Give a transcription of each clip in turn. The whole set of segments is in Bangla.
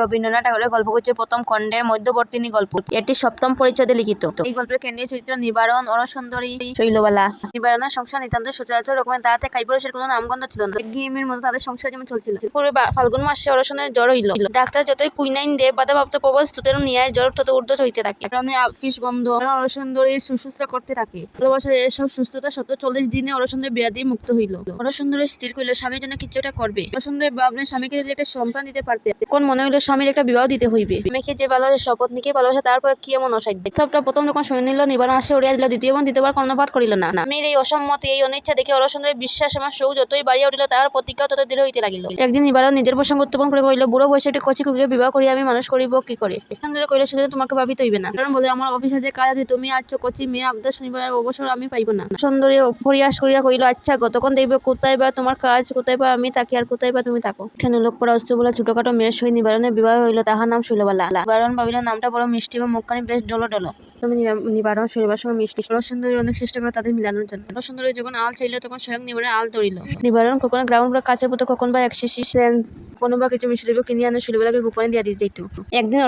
রবীন্দ্রনাথ ঠাকুরের গল্পগুচ্ছের প্রথম খণ্ডের মধ্যবর্তিনী গল্প। এটি সপ্তম পরিচ্ছদে লিখিত। এই গল্পের কেন্দ্রীয় চরিত্র নিবারণ অরসুন্দরী শৈলবালা। নিবারণের সংসার নিতান্ত সচরাচর রকমের। তাহাতে কাইপুরুষের কোনো নামগন্ধ ছিল না। গৃহিণীর মতো তাদের সংসার যেমন চলছিল। পূর্বে ফাল্গুন মাসে অরসনের জ্বর হইল। ডাক্তার যতই কুইনাইন দেব, বাধাপ্রাপ্ত প্রবল স্তুতের নিয়ে জ্বর তত ঊর্ধ্ব হইতে থাকে। কারণে অফিস বন্ধ। অরসুন্দরী শুশ্রূষা করতে থাকে। ভালোবাসার এসব সুস্থতা সত্য চল্লিশ দিনে অরসুন্দরী ব্যাধি মুক্ত হইল। অরসুন্দরী স্থির করিল স্বামীর জন্য কিছু একটা করবে। অরসুন্দরী ভাবলেন, স্বামীকে যদি একটা সন্তান দিতে পারতে। কোন মনে হইল স্বামীর একটা বিবাহ দিতে হইবে। মেয়েকে যে ভালোবাসে, শপথ নিকে ভালোবাসে, তারপর কি এমন অসাধ্য সবটা প্রথম যখন সৈন্য নিল নিবারণ আসে উড়িয়া দিল, দ্বিতীয় এবং দ্বিতীয়বার কর্ণপাত করিল না। স্বামীর এই অসম্মতি, এই অনিচ্ছা দেখে অরসুন্দরী বিশ্বাস এবং সৌ যতই বাড়িয়া উঠিল তার প্রতিজ্ঞা তত দৃঢ় হইতে লাগিল। একদিন নিবারণ নিজের প্রসঙ্গ উত্থাপন করে কহিল, বুড়ো বয়সে একটি কচি কুকিকে বিবাহ করিয়া আমি মানুষ করিব কি করে? সুন্দর কহিল সেজন্য তোমাকে ভাবিতে হইবে না। কারণ বলে আমার অফিস আছে কাজ আছে, তুমি আছো কচি মেয়ে, আবদার শনিবার অবসর আমি পাইব না। সুন্দরী পরিয়াস করিয়া কহিল আচ্ছা গতক্ষণ দেখবে? কোথায় বা তোমার কাজ? কোথায় বা আমি থাকি? আর কোথায় বা তুমি থাকো? এখানে লোক পড়া অস্ত্র বলে ছোটখাটো মেয়ের সহিত নিবারণের বিবাহ হইল, তাহার নাম শৈলবালা। বারণ ভাবিল নামটা বড় মিষ্টি এবং মুখখানি বেশ ডলো ডলো। নিবারণ সঙ্গে মিষ্টি। সুন্দরী অনেক চেষ্টা করে তাদের মিলানোর জন্য সুন্দরী যখন আল চাইল তখন স্বয়ং নিবারণ আল ধরিল। নিবারণ কখনো গ্রাউন্ড বা কাছের কখন বা এক কোনো বা কিছু কিনে আনে, শৈলবেলাকে গোপনে দিয়া যেত একদিন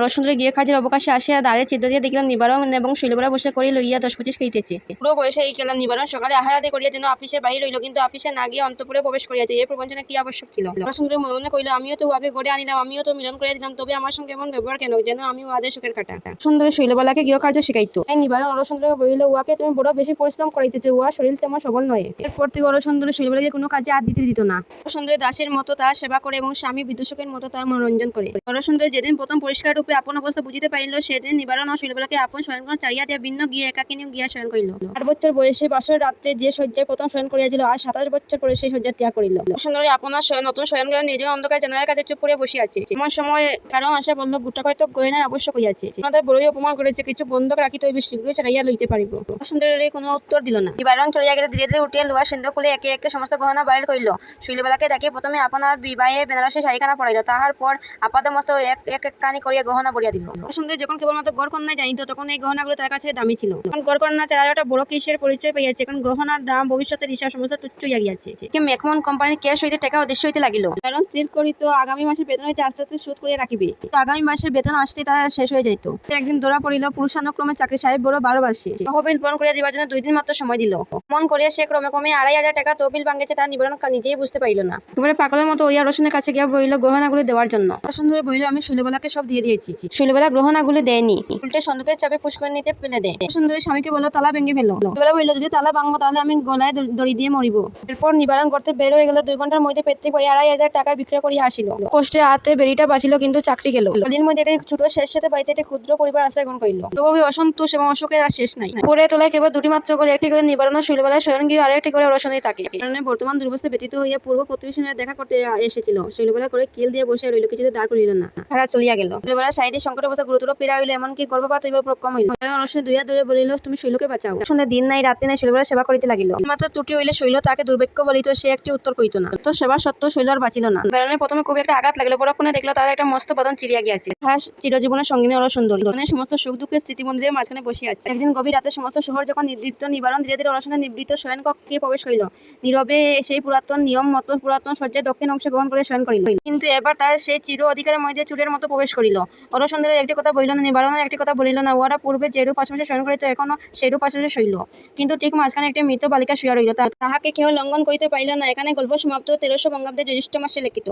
গিয়ে কাজের অবকাশে আসিয়া দাঁড়িয়ে চিত্ত দিয়ে দেখিলাম নিবারণ এবং শৈলবেলা বসে করি লইয়া দশ পঁচিশ খাইতেছে। পুরো বয়সে এই খেলাম নিবারণ সকালে আহারাদি করিয়া যেন অফিসে বাহির হইল, কিন্তু অফিসে না গিয়ে অন্তপুরে প্রবেশ করিয়াছে। এই প্রবঞ্চনা কি আবশ্যক ছিল? অরসুন্দরী মনে মনে কইল আমিও তো উহাকে গড়ে আনিলাম, আমিও তো মিলন করে দিলাম, তবে আমার সঙ্গে এমন ব্যবহার কেন? যেন আমি উহাদের সুখের কাটা সুন্দরী শৈলবালাকে গৃহকার্য শিখাইতো। এই নিবারণ অরসুন্দরী বলিল, উহাকে তুমি বড় বেশি পরিশ্রম করাইতেছে, উহা শরীর তেমন সবল নয়। এরপর থেকে অরসুন্দরী শৈলবালাকে কোনো কাজে হাত দিতে দিত না। অরসুন্দরী দাসের মতো তার সেবা করে এবং স্বামী বিদূষকের মতো তার মনোরঞ্জন করে। অরসুন্দরী যেদিন প্রথম পরিষ্কার রূপে আপন অবস্থা বুঝিতে পারিল, সেদিন নিবারণ ও শৈলবালাকে আপন শয়নগণ চারিয়া দিয়া ভিন্ন গিয়ে একাকিনী গিয়া শয়ন করিল। আট বছর বয়সে বাসর রাত্রে যে শয্যায় প্রথম শয়ন করিয়াছিল আর সাতাশ বছর পরে সেই শয্যা ত্যাগ করিল। সুন্দরী আপনার শয়ন নতুন শয়ন ঘরে নিজে অন্ধকার জানালার কাছে চুপ করে বসিয়া আছে এমন সময় কারণ আসা বলল, গোটা কয়তো গয়নার আবশ্যক হইয়াছে। আমাদের বড়ই অপমান করেছে। কিছু বন্ধক রাখিতে হইবে শীঘ্রই ছাড়াইয়া লইতে পারিব। সুন্দরী কোনো উত্তর দিল না। নিবারণ চলিয়া গেলে ধীরে ধীরে উঠিয়া লোহার সিন্ধু খুলে একে একে সমস্ত গহনা বাইর করিল। শৈলবেলাকে ডাকিয়া প্রথমে আপনার বিবাহে বেনারসে শাড়িখানা পরাইল, তাহার পর আপাত মস্ত এক এক কানি করিয়া গহনা পরিয়া দিল। সুন্দরী যখন কেবলমাত্র গড় কন্যায় জানিত তখন এই গহনাগুলো তার কাছে দামি ছিল। এখন গড় কন্যা চার একটা বড় কিসের পরিচয় পাইয়াছে এখন গহনার দাম ভবিষ্যতের হিসাব সমস্ত তুচ্ছ হইয়া গিয়াছে। মেকমন কোম্পানির ক্যাশ হইতে টাকা অদৃশ্য হইতে লাগিল। কারণ স্থির করিত আগামী মাসের বেতন হইতে আস্তে আস্তে সুদ করিয়া রাখিবে। তো আগামী মাসের বেতন আসতে তার শেষ হয়ে যাইত। একদিন ধরা পড়িল, পুরুষানুক্রমে চাকরি সাহেব বড় বারো বাসে তহবিল পূরণ করিয়া দিবার জন্য দুই দিন মাত্র সময় দিল। মন করিয়া সে ক্রমে ক্রমে আড়াই হাজার টাকা তহবিল ভাঙ্গেছে তার নিবারণ নিজেই বুঝতে পারিল না। এবারে পাগলের মতো ওইয়া রসুনের কাছে গিয়া বইল গহনাগুলি দেওয়ার জন্য। রসুন ধরে বইল, আমি শৈলবেলাকে সব দিয়ে দিয়েছি। শৈলবেলা গ্রহণাগুলি দেয়নি। উল্টে সন্দুকের চাপে ফুসকুনি নিতে ফেলে দেয়। সুন্দরী স্বামীকে বলল, তালা ভেঙে ফেলো। শৈলবেলা বলল, যদি তালা ভাঙবো তাহলে আমি গলায় দড়ি- দিয়ে মরিব। এরপর নিবারণ করতে বের হয়ে গেল। দুই ঘণ্টার মধ্যে পেত্রি করে আড়াই হাজার টাকা বিক্রয় করিয়া আসিল। কষ্টে হাতে বেরিটা বাঁচিল, কিন্তু চাকরি গেল। গলির মধ্যে ছোট শেষ সাথে বাড়িতে একটি ক্ষুদ্র পরিবার আশ্রয় গ্রহণ করিল। প্রভাবে অসন্তোষ এবং অসুখের আর শেষ নাই। পরে তোলায় কেবল দুটি মাত্র করে একটি করে নিবারণ শৈলবেলায় স্বয়ং গিয়ে আরেকটি করে রসনে থাকে কারণে বর্তমান দুর্বস্থা ব্যতীত হইয়া পূর্ব প্রতিবেশনের দেখা করতে এসেছিল। শৈলবেলা করে কিল দিয়ে বসে রইল কিছুতে দাঁড় করিল না। ভাড়া চলিয়া গেল। শৈলবেলা শারীরিক সংকট অবস্থা গুরুতর পীড়া হইল এমনকি গর্ভপাত হইবার প্রকম হইল। রসনে দুইয়া দূরে বলিল তুমি শৈলকে বাঁচাও। শুনে দিন নাই রাতে নাই শৈলবেলা সেবা করিতে লাগিল। মাত্র ত্রুটি হইলে শৈল তাকে দুর্ভাগ্য বলিত সে একটি উত্তর করিত না। তো সেবা সত্ত্বেও শৈল আর বাঁচিল না। বেড়ানে প্রথমে খুব একটা আঘাত লাগল পরক্ষণে দেখল তার একটা মস্ত বদন চিরিয়া গিয়াছে। চিরজীবনের সঙ্গিনী হলো সুন্দরী সমস্ত সুখ দুঃখের স্থিতি মন্দিরের মাঝখানে বসে আছে একদিন গভীর রাতে সমস্ত শহর যখন নিবৃত্ত নিবারণ ধীরে ধীরে অনশনে নিবৃত্ত শয়ন কক্ষে প্রবেশ করিল। নীরবে সেই পুরাতন নিয়ম মতো পুরাতন শয্যায় দক্ষিণ অংশে গ্রহণ করে শয়ন করিল। কিন্তু এবার তার সেই চির অধিকারের মধ্যে চুরের মতো প্রবেশ করিল। অরসুন্দরের একটি কথা বলিল না, নিবারণের একটি কথা বলিল না ওরা পূর্বে যেরূপ আশেপাশে শয়ন করিত, এখনও সেরূপ আশেপাশে শৈল। কিন্তু ঠিক মাঝখানে একটি মৃত বালিকা শুয়া রইল তাহাকে কেউ লঙ্ঘন করিতে পারিল না। এখানে গল্প সমাপ্ত। তেরোশো বঙ্গাব্দে জ্যৈষ্ঠ মাসে লিখিত।